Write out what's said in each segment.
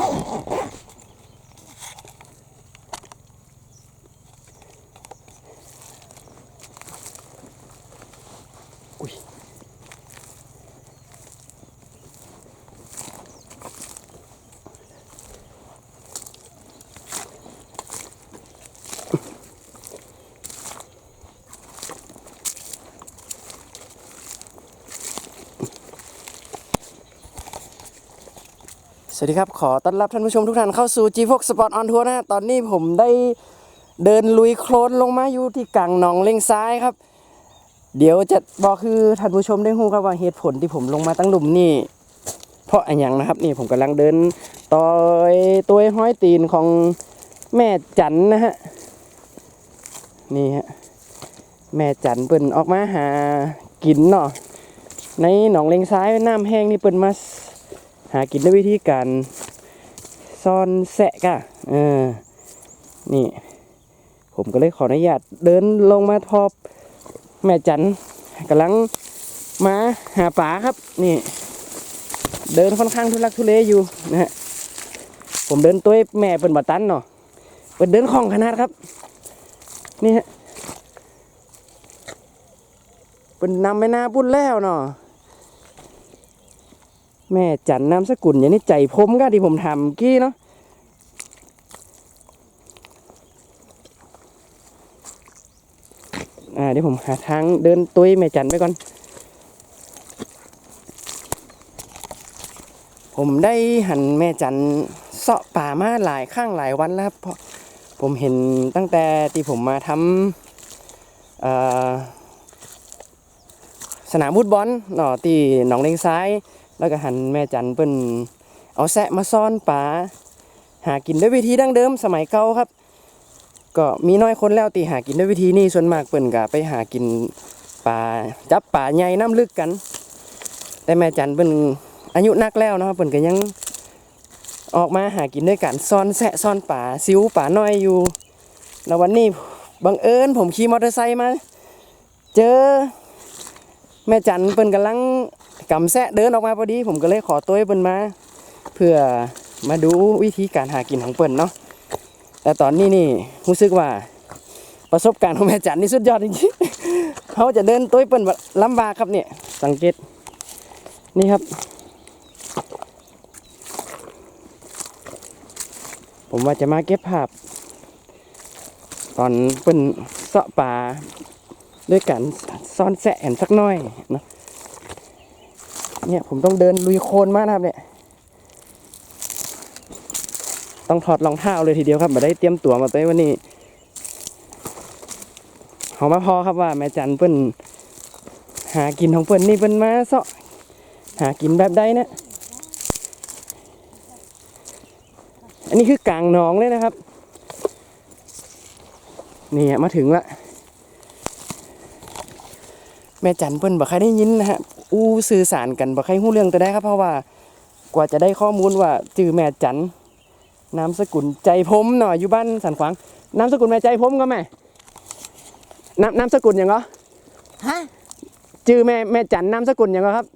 Oh, สวัสดีครับ ขอต้อนรับท่านผู้ชมทุกท่านเข้าสู่ G6 Sport on Tour นะฮะตอนนี้ผมได้เดินลุยโคลนลงมาอยู่ที่กลางหนองเลงซ้ายครับ เดี๋ยวจะบอกคือท่านผู้ชมได้รู้ครับว่าเหตุผลที่ผมลงมาตั้งหลุมนี่ เพราะอะไรอย่างนะครับนี่ผมกำลังเดินต่อยตัวห้อยตีนของแม่จันนะฮะนี่ฮะแม่จันเปิ่นออกมาหากินเนาะในหนองเลงซ้ายน้ำแห้งนี่เปิ่นมา หากินด้วยวิธีการซ่อนแสะกะเออนี่ ผมก็เลยขออนุญาตเดินลงมาทอบแม่จันกำลังมาหาป่าครับ นี่ เดินค่อนข้างทุลักทุเลอยู่นะฮะผมเดินตัวแม่เป็นบัตันเนาะเป็นเดินคล่องขนาดครับ นี่ฮะเป็นนำไปนาบุญแล้วเนาะ แม่จันนามสกุลอย่างนี้ใจผมก็ที่ผมทำกี้เนาะอ่าเดี๋ยวผมหาทางเดินตัวแม่จันไปก่อน ผมได้หันแม่จันเสาะป่ามาหลายข้างหลายวันแล้วครับเพราะผมเห็นตั้งแต่ที่ผมมาทำสนามฟุตบอลเนาะที่หนองเลงซ้าย แล้วก็หันแม่จันเปิ้นเอาแซะมาซ่อนป่าหากินด้วยวิธีดั้งเดิมสมัยเก่าครับ ก็มีน้อยคนแล้วที่หากินด้วยวิธีนี้ส่วนมากเปิ้นก็ไปหากินป่าจับป่าใหญ่น้ำลึกกัน แต่แม่จันเปิ้นอายุนักแล้วเนาะเปิ่นก็ยังออกมาหากินด้วยกันซ่อนแสะซ่อนป่าซิวป่าน้อยอยู่แล้ววันนี้บังเอิญผมขี่มอเตอร์ไซค์มา เจอ แม่จันเปิ้นกำลัง กำแสะเดินออกมาพอดี ผมก็เลยขอตัวเปิ้นมา เพื่อมาดูวิธีการหากินของเปิ้นเนาะแต่ตอนนี้นี่รู้สึกว่าประสบการณ์ของแม่จันนี่สุดยอดจริงๆเขาจะเดินตัวเปิ้นแบบลำบากครับเนี่ยสังเกตนี่ครับ ผมว่าจะมาเก็บภาพ ตอนเป็นเสาะป่าด้วยกันซ่อนแสะแอนสักน้อยเนาะ เนี่ยผมต้องเดินลุยโคลนมากนะครับเนี่ย ต้องถอดรองเท้าเลยทีเดียวครับมาได้เตรียมตัวมาไปวันนี้เขามาพอครับว่าแม่จันเปิ้นหากินของเปิ้นนี่เปิ้นมาเสาะหากินแบบใดนะอันนี้คือกลางหนองเลยนะครับ นี่มาถึงละ แม่จันเปิ้นบอกใครได้ยินนะฮะอู้สื่อสารกันบอกใครหู้เรื่องแต่ได้ครับ เพราะว่ากว่าจะได้ข้อมูลว่าจื่อแม่จันนามสกุลใจพมหน่อยอยู่บ้านสันขวางนามสกุลแม่ใจพมก็แม่นามนามสกุลอย่างก็ฮะจื่อแม่แม่จันนามสกุลอย่างก็ครับ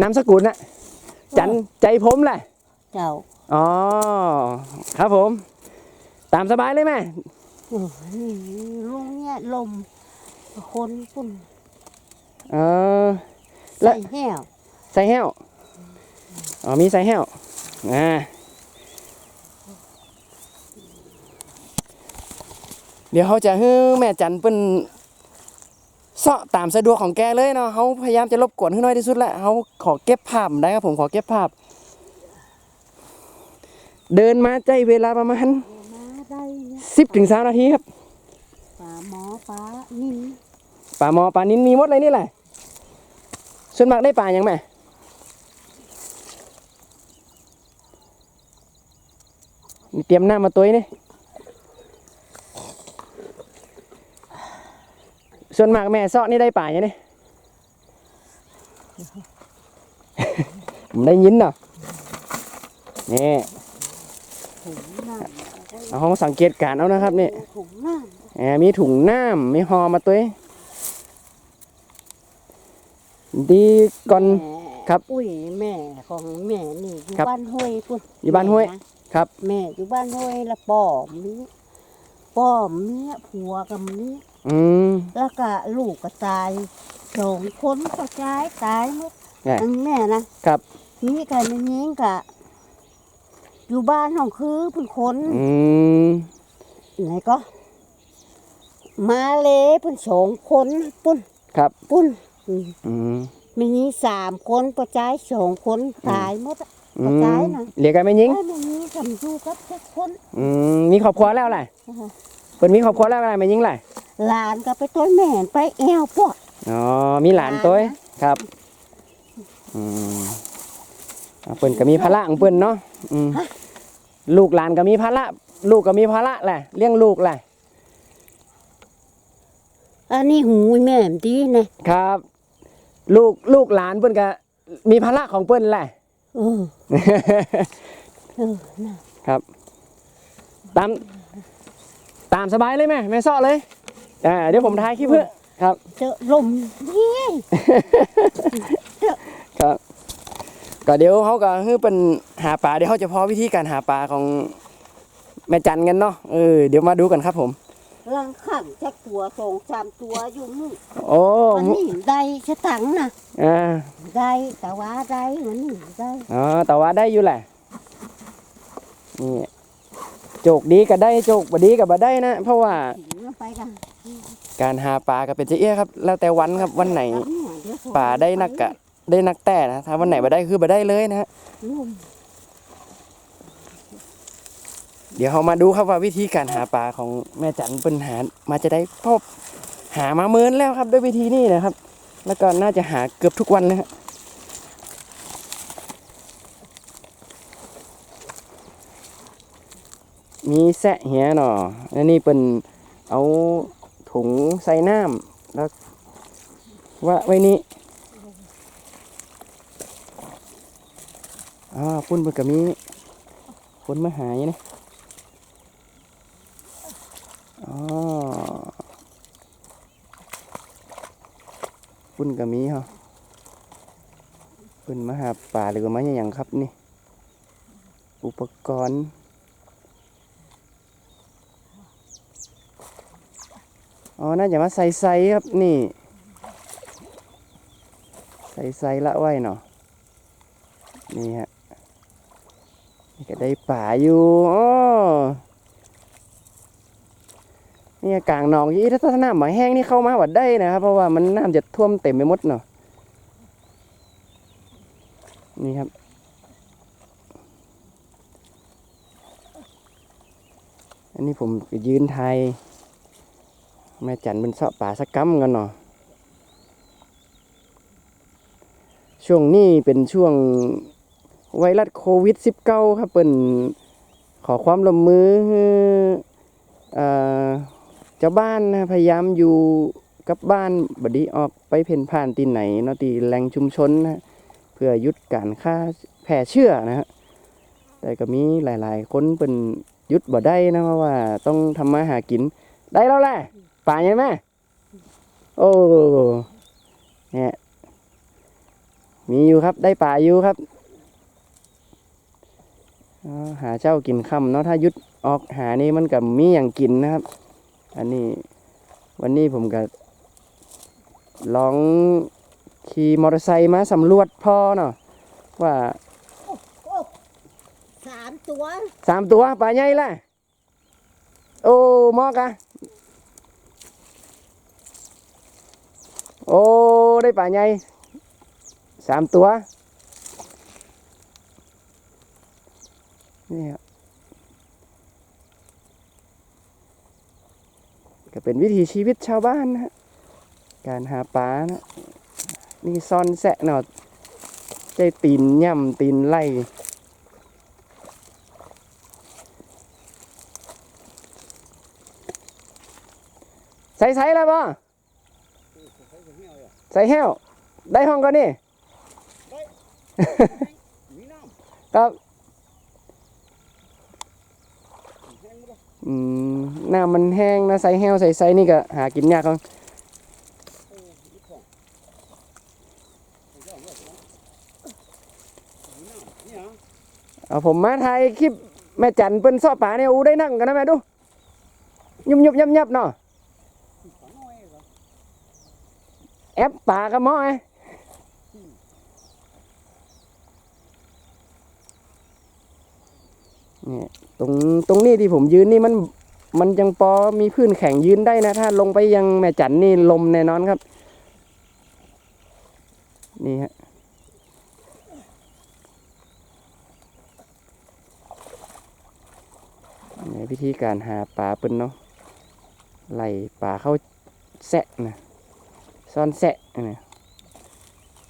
นามสกุลน่ะจันใจพมแหละเจ้าอ๋อครับผม ตามสบายเลยแม่ โอ้ยลุงเนี่ยลม คนปุ่นเออและใส่แห้วใส่แห้วอ๋อมีใส่แห้วอ่าเดี๋ยวเขาจะให้แม่จันเป็นเสาะตามสะดวกของแกเลยเนาะเขาพยายามจะรบกวนให้น้อยที่สุดแหละเขาขอเก็บภาพได้ครับผมขอเก็บภาพ เดินมาใจเวลาประมาณมาได้เนี่ยสิบถึงสามนาทีครับปลาหมอปลานิ่ม ปลาหมอปลานินมีหมดเลยนี่แหละส่วนมากได้ปลาอย่างแม่มีเตรียมหน้ามาตัวนี่ส่วนมากแม่เซาะนี่ได้ปลาอย่างนี้ผมได้ยินเนาะนี่ถุงน้เอาห้องสังเกตการณ์เอานะครับนี่ำถุงน้แหมมีถุงน้ำมีหอมาตัวเอง ดีก่อนำแหมครับอุ้ยแม่ของแม่นี่อยู่ครับบ้านห้วยพุ่นอยู่บ้านห้วยแม่นะครับ แม่อยู่บ้านห้วยแล้วป้อมนี้ป้อมเมียผัวกับนี้อืม แล้วก็ลูกก็ตายสองคนก็ตายตายหมดเนี่ยทั้งแม่นะครับมีกันในนี้กะอยู่บ้านของคือเพุ่นคน อืมไหนก็ มาเลยเพุ่นสองคนปุ้นครับปุ้น อืมอืมมีนี้สามคนประจายสองคนตายหมดอะอืกระมจายนะเรียกกันไม่ยิง ไอ้มีนี้ทำอยู่กับทุกคนอืมมีครอบครัวแล้วแหละนะคะเพิ่นมีครอบครัวแล้วอะไรไม่ยิงแหละหลานก็ไปต้นแม่นไปแอวพวก อ๋อมีหลานตัวหลานนะครับอืมอ่าเพิ่นก็มีภาระของเพิ่นเนาะอืมลูกหลานก็มีภาระลูกก็มีภาระแหละเลี้ยงลูกแหละอันนี้หูแม่มดีเนี่ยครับ ลูกลูกหลานเพิ่นก็มีภาระของเพิ่นแหละเออเออน่ะครับ ตามตามสบายเลยแม่แม่ซ้อเลยอ่าเดี๋ยวผมถ่ายคลิปเพื่อครับ เจอลมนี่ครับก็เดี๋ยวเขาก็คือเป็นหาปลาเดี๋ยวเขาจะพอวิธีการหาปลาของแม่จันกันเนาะเออเดี๋ยวมาดูกันครับผม ลังขันจักตัวสองสามตัวอยู่นู่นโอ้มันนี่ได้ชะตังนะอ่าได้แต่ว่าได้มันนี่ได้อ๋อแต่ว่าได้อยู่แหละนี่โจกดีก็ได้โจกบ่ดีก็บ่ได้นะ เพราะว่าถึงไปกันการหาปลาก็เป็นเจ๊เอี้ยครับ แล้วแต่วันครับวันไหนครับเนี่ยเดี๋ยวโทรปลาได้นักกะได้นักแต่นะถ้าวันไหนบ่ได้คือบ่ได้เลยนะฮะลุ่ม เดี๋ยวเรามาดูครับว่าวิธีการหาปลาของแม่จันเป็นหามาจะได้พบหามาเมินแล้วครับด้วยวิธีนี้นะครับ แล้วก็น่าจะหาเกือบทุกวันเลยฮะมีแสะเหียหนอแล้วนี่เป็นเอาถุงใส่น้ำแล้วว่าไว้นี่อ่าปุ่นเป็นกับมีคนมาหายนะ อ๋อปุ่นก็มีเหรอปุ่นมาหาป่าหรือว่ามาอย่างครับนี่ อุปกรณ์อ๋อ น่าจะมาใส่ไซครับนี่ ใส่ไซละไว้เนาะนี่ฮะนี่ก็ได้ป่าอยู่อ๋อ เนี่ยกลางหนองยี่ถ้าถ้าน้ำหมาแห้งนี่เข้ามาวัดได้นะครับ เพราะว่ามันน้ำจะท่วมเต็มไปหมดเนาะนี่ครับอันนี้ผมยืนไทยแม่จันเป็นเสาะป่าสักกัมกันเนาะช่วงนี้เป็นช่วงไวรัสโควิด -19 ครับเป็นขอความร่วมมือให้ เจ้าบ้านนะพยายามอยู่กับบ้านบดีออกไปเพ่นผ่านตีไหนเนาะตีแหล่งชุมชนนะเพื่อยุดการฆ่าแพร่เชื้อนะฮะแต่ก็มีหลาย ๆ คนเป็นยุดบ่ได้นะเพราะว่าต้องทำมาหากินได้แล้วแหละป่าใช่ไหมโอ้เนี่ยมีอยู่ครับได้ป่าอยู่ครับหาเจ้ากินค่ำเนาะถ้ายุดออกหานี่มันกับมีอย่างกินนะครับ อันนี้วันนี้ผมก็ลองขี่มอเตอร์ไซค์มาสำรวจพ่อเนาะว่าโอ้สามตัวสามตัวปลาใหญ่ละโอ้มอกะโอ้ได้ปลาใหญ่สามตัวนี่ครับ ก็เป็นวิถีชีวิตชาวบ้านนะฮะการหาปลานะนี่ซ่อนแสะเนาะใจตีนย่ำตีนไล่ใส่ใส่แล้วป่ะใส่แห้วได้ห้องก่อนนี่ครับ หน้ามันแห้งนะไซแห้วไซไซนี่ก็หากินยากครับเอาผมมาถ่ายคลิปแม่จันเปิ้นซอป่าเนี่ยอูได้นั่งกันนะแม่ดู ยุบยุบยับยับเนาะแอปป่ากับหม้อ ตรงตรงนี้ที่ผมยืนนี่มันมันยังพอมีพื้นแข็งยืนได้นะ ถ้าลงไปยังแม่จันนี่ลมแน่นอนครับ นี่ฮะในวิธีการหาปลาเปิ้นเนาะไล่ปลาเข้าแสะนะซ่อนแสะนะ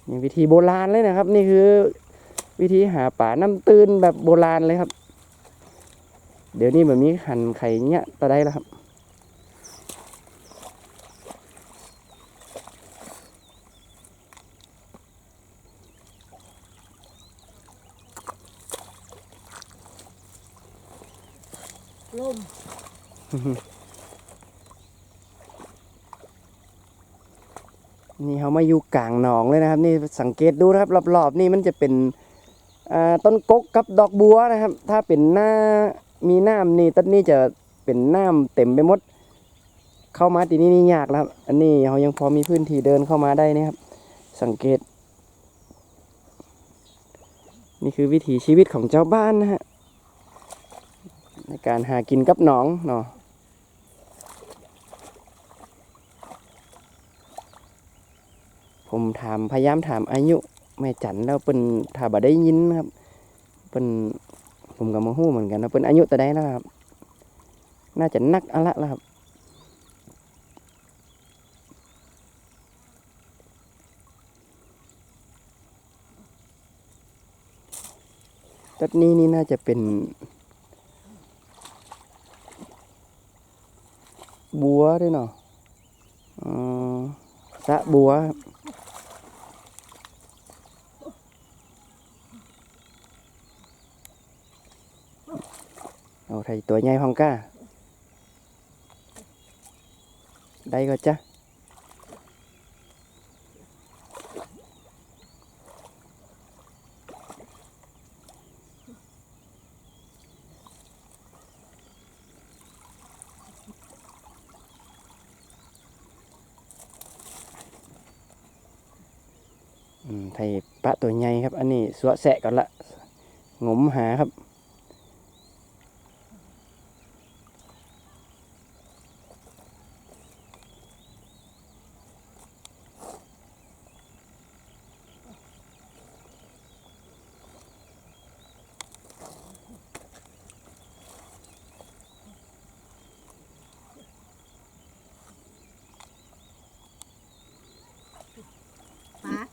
นี่วิธีโบราณเลยนะครับ นี่คือ วิธีหาปลาน้ำตื้นแบบโบราณเลยครับ เดี๋ยวนี้แบบนี้หันไข่เนี้ยตะได้แล้วครับ ลม นี่เขามาอยู่กลางหนองเลยนะครับ นี่สังเกตดูนะครับรอบๆนี่มันจะเป็นอ่าต้นกกกับดอกบัวนะครับ ถ้าเป็นหน้า มีน้ำนี่ต้นนี้จะเป็นน้ำเต็มไปหมด เข้ามาตีนี่นี่ยากแล้วครับ อันนี้เขายังพอมีพื้นที่เดินเข้ามาได้นะครับ สังเกต นี่คือวิถีชีวิตของเจ้าบ้านนะฮะในการหากินกับหนองเนาะผมถามพยายามถามอายุแม่จันแล้วเป็นถ้าบ่ได้ยินครับเป็น ผมก็มาฮู้เหมือนกันนะเป็นอายุแต่ใดแล้วครับ น่าจะนักอะละล้วครับจัดนี้นี่น่าจะเป็นบัวด้วยเนาะอ๋อสะบัวครับ เอาไทยตัวใหญ่พองก้า ได้ก็จ้ะอืมไทยปลาตัวใหญ่ครับ อันนี้สวะแสะก่อนละงมหาครับ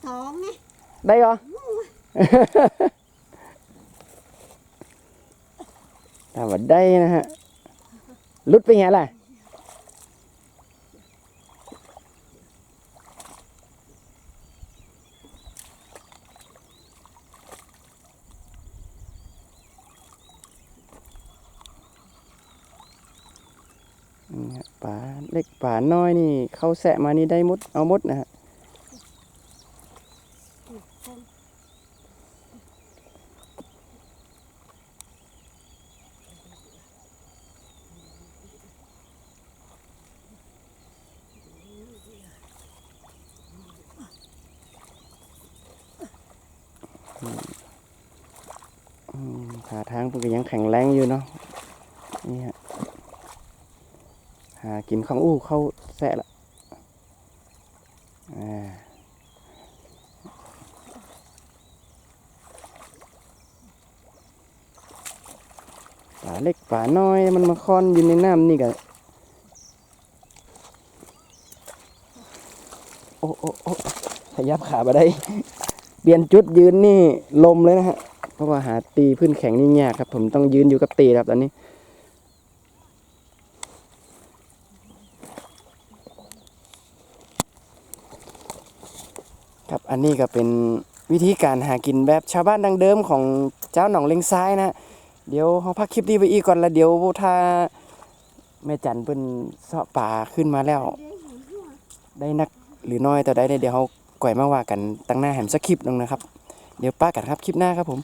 ปลาท้องไงได้เหรอ ถ้าว่าได้นะฮะ ลุดไปไงล่ะนี่ฮะปลาเล็กปลาน้อยนี่ เข้าแสะมานี่ได้หมด เอาหมดนะฮะ ทางเพิ่นก็ยังแข็งแรงอยู่เนาะนี่ฮะหากินของอู้เข้าแสะละอ่าปลาเล็กปลาน้อยมันมาค่อนอยู่ในน้ำนี่กันโอ้โอ้โอ้ขยับขาไปได้ เปลี่ยนจุดยืนนี่ลมเลยนะฮะ เพราะว่าหาตีพื้นแข็งนี่ยากครับ ผมต้องยืนอยู่กับตีครับตอนนี้ ครับอันนี้ก็เป็นวิธีการหากินแบบชาวบ้านดังเดิมของเจ้าหนองเลงซ้ายนะเดี๋ยวเขาพักคลิปนี้ไปอีกก่อนแล้วเดี๋ยวถ้าแม่จันเป็นเสาะป่าขึ้นมาแล้ว ได้นักหรือน้อยแต่ได้เดี๋ยวเขาก่อยมาว่ากันตั้งหน้าแหมสักคลิปหนึงนะครับ เดี๋ยวป้ากันครับคลิปหน้าครับผม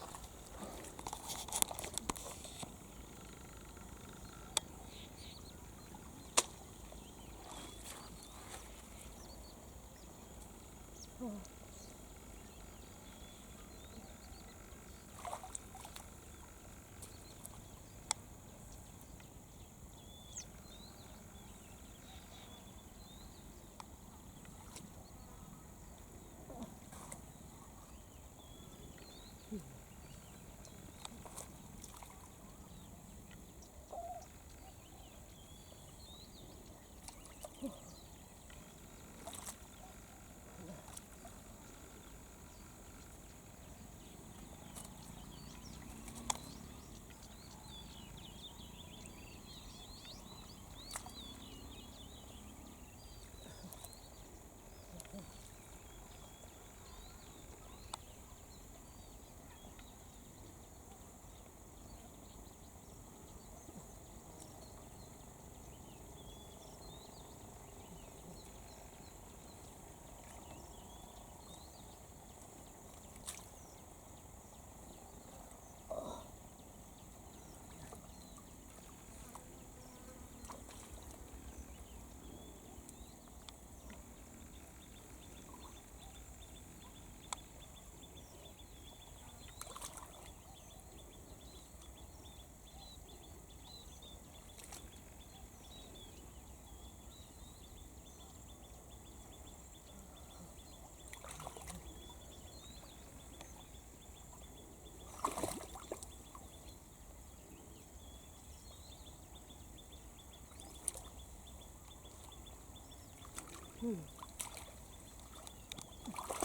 อืม